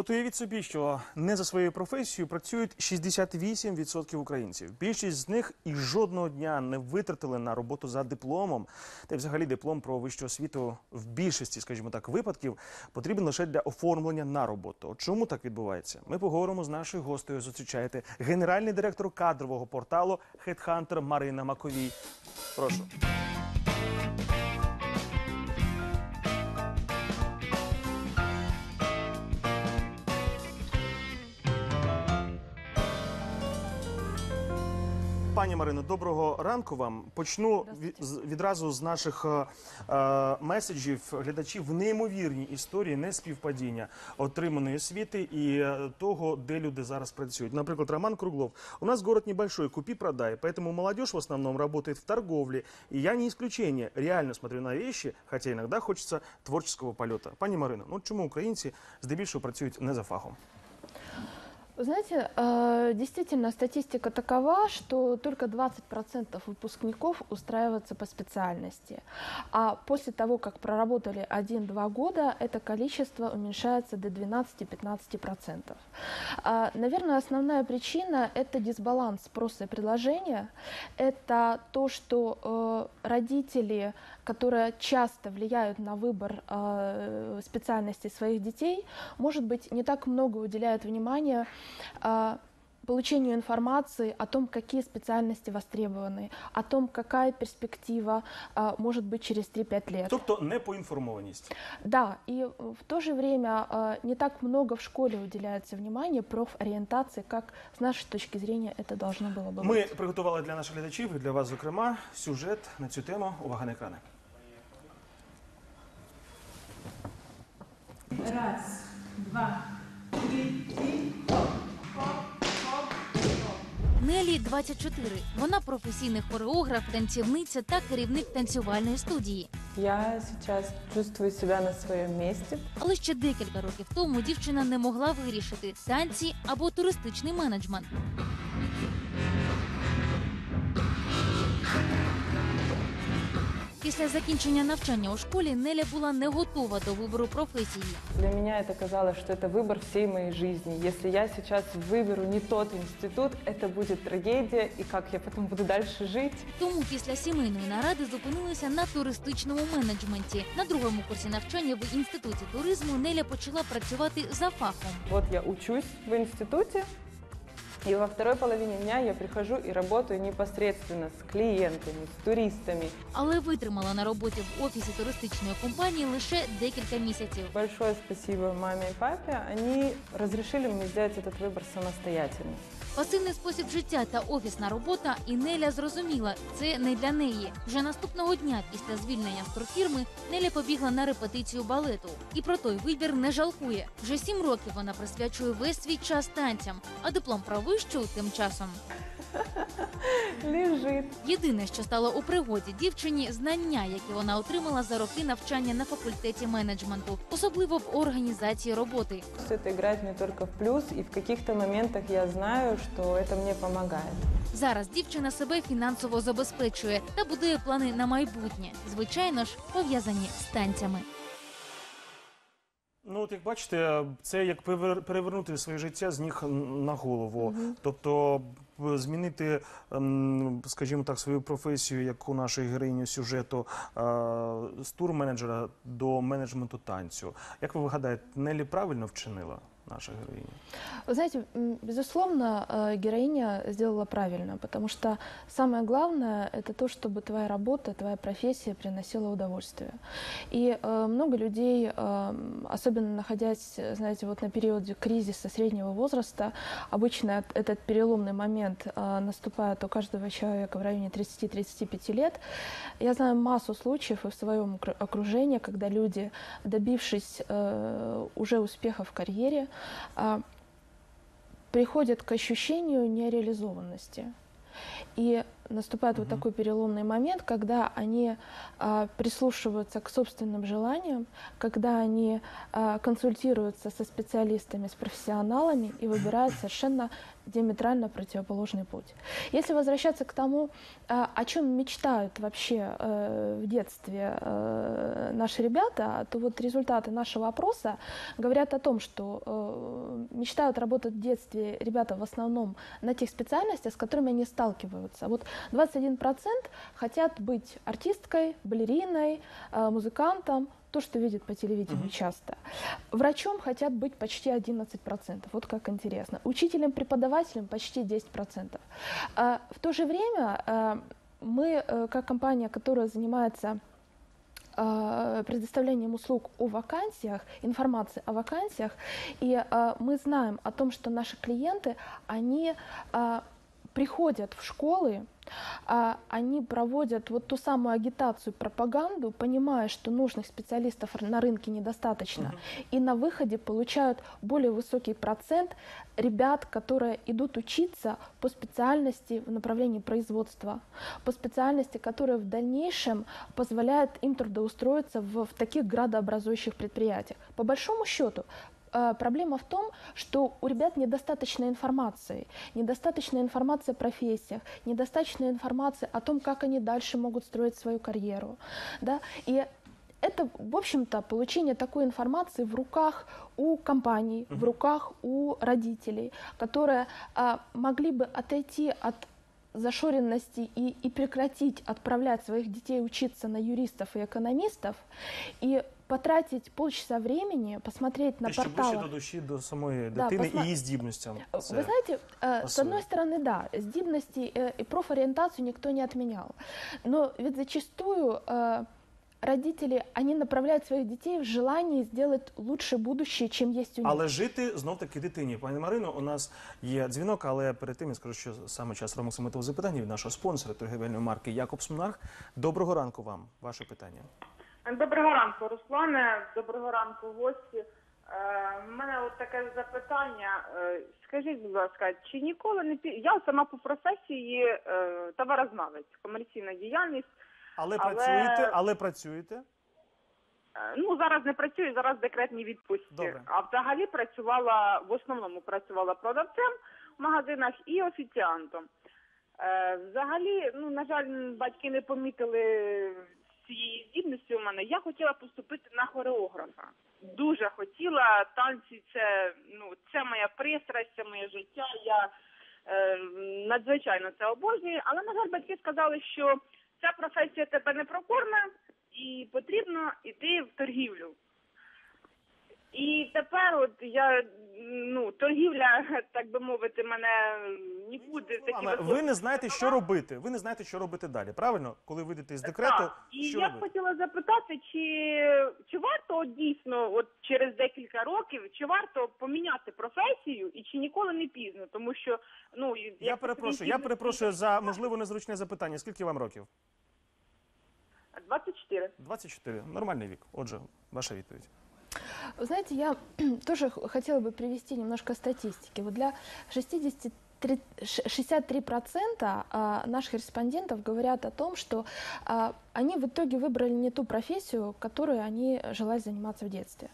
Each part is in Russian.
От уявіть собі, що не за своєю професією працюють 68% українців. Більшість з них і жодного дня не витратили на роботу за дипломом. Та й взагалі диплом про вищу освіту в більшості, скажімо так, випадків потрібен лише для оформлення на роботу. Чому так відбувається? Ми поговоримо з нашою гостею. Зустрічаєте генеральний директор кадрового порталу Headhunter Марина Маковій. Прошу. Пані Марино, доброго ранку вам. Почну відразу з наших е, е, меседжів глядачів неймовірні історії неспівпадіння отриманої освіти і е, того, де люди зараз працюють. Наприклад, Роман Круглов. У нас город небольшой, купи-продай, поэтому молодежь в основном работает в торговле. И я не исключение. Реально смотрю на вещи, хотя иногда хочется творческого полета. Пані Марино, ну чому українці здебільшого працюють не за фахом? Знаете, э, действительно, статистика такова, что только 20% выпускников устраиваются по специальности. А после того, как проработали 1-2 года, это количество уменьшается до 12-15%. А, Наверное, основная причина – это дисбаланс спроса и предложения. Это то, что э, родители, которые часто влияют на выбор э, специальности своих детей, может быть, не так много уделяют внимания получению информации о том, какие специальности востребованы, о том, какая перспектива а, может быть через 3-5 лет. Тобто непоінформованість. Да, и э, в то же время а, не так много в школе уделяется внимания профориентации, как с нашей точки зрения это должно было бы Ми быть. приготували для наших глядачів і для вас, зокрема, сюжет на цю тему. Увага на екрани. Раз, два, три, і Нелі 24. Вона професійний хореограф, танцівниця та керівник танцювальної студії. Я сейчас чувствую себя на своєму місці. Але ще декілька років тому дівчина не могла вирішити танці або туристичний менеджмент. Після закінчення навчання у школі Неля була не готова до вибору професії. Для меня это казалось, что это выбор всей моей жизни. Если я сейчас выберу не тот институт, это будет трагедия, и как я потом буду дальше жить. Тому після сімейної наради зупинилися на туристичному менеджменті. На другому курсі навчання в інституті туризму Неля почала працювати за фахом. Вот я учусь в институте, и во второй половине дня я прихожу и работаю непосредственно с клиентами, с туристами. але витримала на роботі в офісі туристичної компанії лише декілька місяців. Большое спасибо маме и папе. Они разрешили мне сделать этот выбор самостоятельно. Пасивний спосіб життя та офісна робота і Неля зрозуміла, це не для неї. Вже наступного дня після звільнення з турфірми Неля побігла на репетицію балету. І про той вибір не жалкує. Вже сім років вона присвячує весь свій час танцям, а диплом про вищу тим часом. Лежит. Єдине, що стало у пригоді дівчині, знання, які вона отримала за роки навчання на факультеті менеджменту, особливо в організації роботи. Все это играет мне только в плюс, и в каких-то моментах я знаю, что это мне помогает. Зараз дівчина себе фінансово забезпечує та будує плани на майбутнє, звичайно ж, пов'язані з танцями. Ну, от як бачите, це як перевер- перевернути своє життя з ніг на голову. Тобто змінити, ем, скажімо так, свою професію, як у нашої героїні сюжету, е, з тур-менеджера до менеджменту танцю. Як ви гадаєте, Нелі правильно вчинила наша героїня? Вы знаете, безусловно, э, героиня сделала правильно, потому что самое главное это то, чтобы твоя работа, твоя профессия приносила удовольствие. И э, много людей, э, особенно находясь, знаете, вот на периоде кризиса среднего возраста, обычно эт- этот переломный момент наступает у каждого человека в районе 30-35 лет. Я знаю массу случаев и в своем окру- окружении, когда люди, добившись уже успеха в карьере, приходят к ощущению нереализованности. И наступает вот такой переломный момент, когда они а, прислушиваются к собственным желаниям, когда они а, консультируются со специалистами, с профессионалами и выбирают совершенно диаметрально противоположный путь. Если возвращаться к тому, а, о чем мечтают вообще э, в детстве э, наши ребята, то вот результаты нашего опроса говорят о том, что э, мечтают работать в детстве ребята в основном на тех специальностях, с которыми они сталкиваются. Вот 21% хотят быть артисткой, балериной, музыкантом, то, что видят по телевидению часто. Врачом хотят быть почти 11%. Вот как интересно. Учителем, преподавателем почти 10%. А в то же время э, мы, э, как компания, которая занимается э, предоставлением услуг о вакансиях, информации о вакансиях, и э, мы знаем о том, что наши клиенты, они приходят в школы, а, они проводят вот ту самую агитацию, пропаганду, понимая, что нужных специалистов на рынке недостаточно, и на выходе получают более высокий процент ребят, которые идут учиться по специальности в направлении производства, по специальности, которая в дальнейшем позволяет им трудоустроиться в, в таких градообразующих предприятиях. По большому счету, Проблема в том, что у ребят недостаточно информации, недостаточно информации о профессиях, недостаточно информации о том, как они дальше могут строить свою карьеру. Да? И это, в общем-то, получение такой информации в руках у компаний, в руках у родителей, которые а, могли бы отойти от зашоренности и, и прекратить отправлять своих детей учиться на юристов и экономистов и потратить полчаса времени, посмотреть на Те, що ближче порталах. до душі, до самої Да, дитини посма- і її здібностям. Вы Це- знаете, э, с особенно. одной стороны, да, здибности э, и профориентацию никто не отменял. Но ведь зачастую э, родители, они направляют своих детей в желании сделать лучше будущее, чем есть у них. Але жити знов таки дитині. Пані Марино, у нас є дзвінок, але перед тим я скажу, що саме час ромоксиметового запитання від нашого спонсора торгівельної марки Якобс Монарх. Доброго ранку вам. Ваше питання. Доброго ранку, Руслане. Доброго ранку, гості. Е, в мене от таке запитання. Е, скажіть, будь ласка, чи ніколи не пі... Я сама по професії е, товарознавець, комерційна діяльність. Але, Але- працюєте, але працюєте. Е, ну зараз не працюю, зараз в декретній відпустці. Добре. А взагалі працювала в основному працювала продавцем в магазинах і офіціантом. Е, взагалі, ну на жаль, батьки не помітили цієї здібністю у мене. Я хотіла поступити на хореографа. Дуже хотіла. Танці це ну це моя пристрасть, це моє життя. Я е, надзвичайно це обожнюю. Але на жаль, батьки сказали, що ця професія тебе не прокорме і потрібно йти в торгівлю. І тепер, от я ну торгівля, так би мовити, мене нікуди такі Мама, ви високі не знаєте, що робити. Ви не знаєте, що робити далі. Правильно? Коли вийдете з декрету, Так. І що я б робити? хотіла запитати, чи, чи варто от дійсно, от через декілька років, чи варто поміняти професію, і чи ніколи не пізно, тому що ну і- Я як перепрошую, я перепрошую за можливо незручне запитання. Скільки вам років? 24. 24. Нормальний вік. Отже, ваша відповідь. Знаете, я тоже хотела бы привести немножко статистики. Вот для 63, ш- 63% а, наших респондентов говорят о том, что а, они в итоге выбрали не ту профессию, которой они желали заниматься в детстве.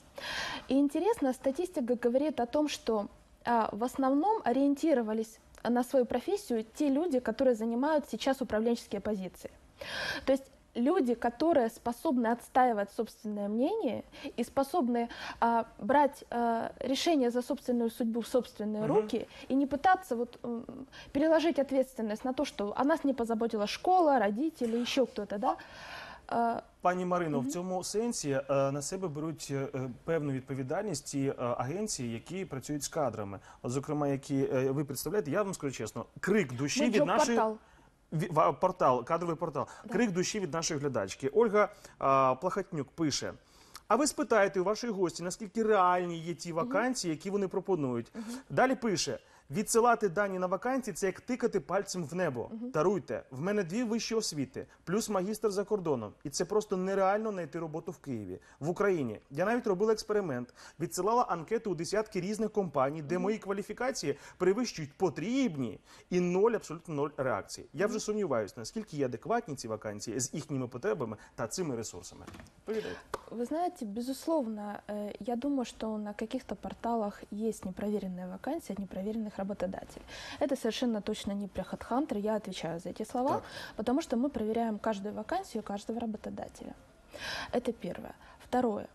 И интересно, статистика говорит о том, что а, в основном ориентировались на свою профессию те люди, которые занимают сейчас управленческие позиции. То есть люди, которые способны отстаивать собственное мнение и способны а, брать а, решения за собственную судьбу в собственные Мгм. руки и не пытаться вот м, переложить ответственность на то, что о нас не позаботила школа, родители, еще кто-то, да? А, Пані Марино, в цьому сенсі е, на себе беруть е, е, певну відповідальність ті е, агенції, які працюють з кадрами. От, зокрема, які е, ви представляєте, я вам скажу чесно, крик душі мы від нашої джоб-портал. Ві- портал, кадровий портал. Крик душі від нашої глядачки. Ольга а, Плахатнюк пише. А ви спитаєте у вашої гості, наскільки реальні є ті вакансії, які вони пропонують. Далі пише: Відсилати дані на вакансії це як тикати пальцем в небо. Даруйте, в мене дві вищі освіти, плюс магістр за кордоном. І це просто нереально знайти роботу в Києві, в Україні. Я навіть робила експеримент, відсилала анкету у десятки різних компаній, де мої кваліфікації перевищують потрібні і ноль, абсолютно ноль реакцій. Я вже сумніваюся, наскільки є адекватні ці вакансії з їхніми потребами та цими ресурсами. Повідайте. Вы знаете, безусловно, э, я думаю, что на каких-то порталах есть непроверенные вакансии от непроверенных работодателей. Это совершенно точно не про HeadHunter, я отвечаю за эти слова, Так. потому что мы проверяем каждую вакансию каждого работодателя. Это первое. Второе.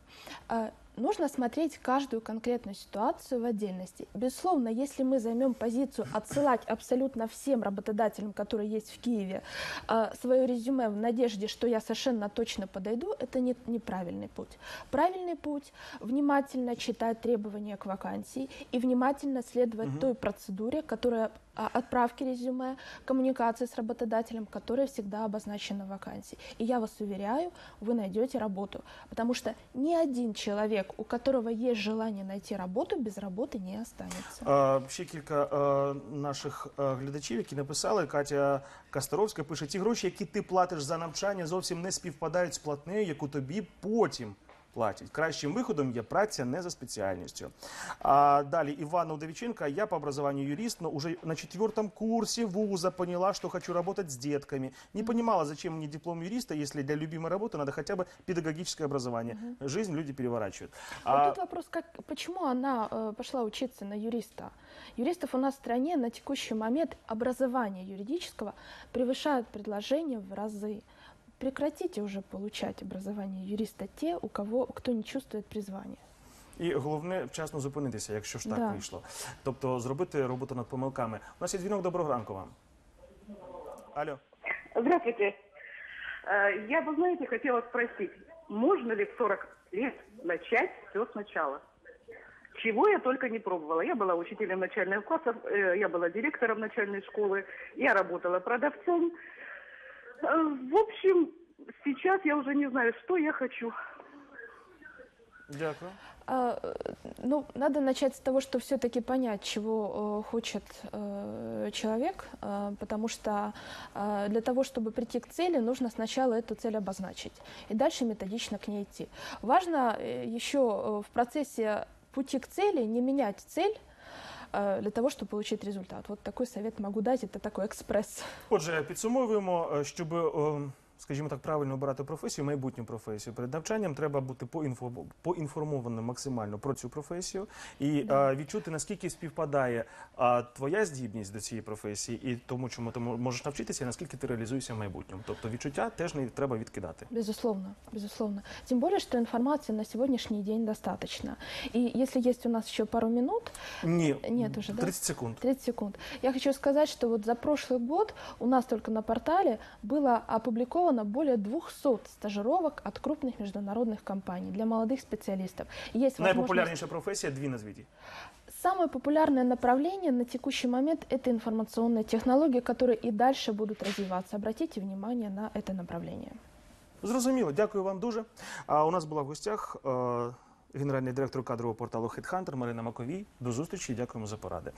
Нужно смотреть каждую конкретную ситуацию в отдельности. Безусловно, если мы займем позицию отсылать абсолютно всем работодателям, которые есть в Киеве, э, свое резюме в надежде, что я совершенно точно подойду, это не, неправильный путь. Правильный путь – внимательно читать требования к вакансии и внимательно следовать той процедуре, которая а, отправки резюме, коммуникации с работодателем, которая всегда обозначена в вакансии. И я вас уверяю, вы найдете работу, потому что ни один человек, у которого есть желание найти работу, без работы не останется. Е, Ще кілька е, наших е, глядачів, які написали. Катя Кастеровська пише: ті гроші, які ти платиш за навчання, зовсім не співпадають з платнею, яку тобі потім. Платять кращим виходом є праця не за спеціальністю. А далі Ивана Удовиченко. Я по образованию юрист, но уже на четвертом курсе вуза поняла, что хочу работать с детками. Не понимала, зачем мне диплом юриста, если для любимой работы надо хотя бы педагогическое образование. Жизнь люди переворачивают. А А, тут вопрос, как, почему она э, пошла учиться на юриста? Юристов у нас в стране на текущий момент образование юридического превышает предложение в разы. Прекратите уже получать образование юриста те, у кого кто не чувствует призвания. І головне вчасно зупинитися, якщо ж так Да. вийшло. Тобто зробити роботу над помилками. У нас є дзвінок доброго ранку вам. Алло. Здравствуйте. Э, Я бы, знаете, хотела спросить, можно ли в 40 лет начать все сначала? Чего я только не пробовала. Я была учителем начальных классов, э, я была директором начальной школы, я работала продавцом. Э, В общем, сейчас я уже не знаю, что я хочу. Дякую. А, ну, надо начать с того, что все-таки понять, чего э, хочет э, человек, потому что для того, чтобы прийти к цели, нужно сначала эту цель обозначить и дальше методично к ней идти. Важно еще в процессе пути к цели не менять цель для того, чтобы получить результат. Вот такой совет могу дать, это такой экспресс. Отже, підсумовуємо, щоб, скажімо так, правильно обирати професію, майбутню професію. Перед навчанням треба бути поінфо- поінформованим максимально про цю професію і е, відчути, наскільки співпадає е, твоя здібність до цієї професії і тому, чому ти можеш навчитися, і наскільки ти реалізуєшся в майбутньому. Тобто відчуття теж не треба відкидати. Безусловно, безусловно. Тем более, что информации на сегодняшний день достаточно. И если есть у нас еще пару минут, Ні, Нет уже, да? секунд. 30 секунд. Я хочу сказать, что вот за прошлый год у нас только на портале было опубликовано более 200 стажировок от крупных международных компаний для молодых специалистов. И Есть возможность... Найпопулярніша професія дві назвіть. їх. Самое популярное направление на текущий момент – это информационные технологии, которые и дальше будут развиваться. Обратите внимание на это направление. Зрозуміло, дякую вам дуже. А у нас була в гостях е, генеральний директор кадрового порталу HeadHunter Марина Маковій. До зустрічі і дякуємо за поради.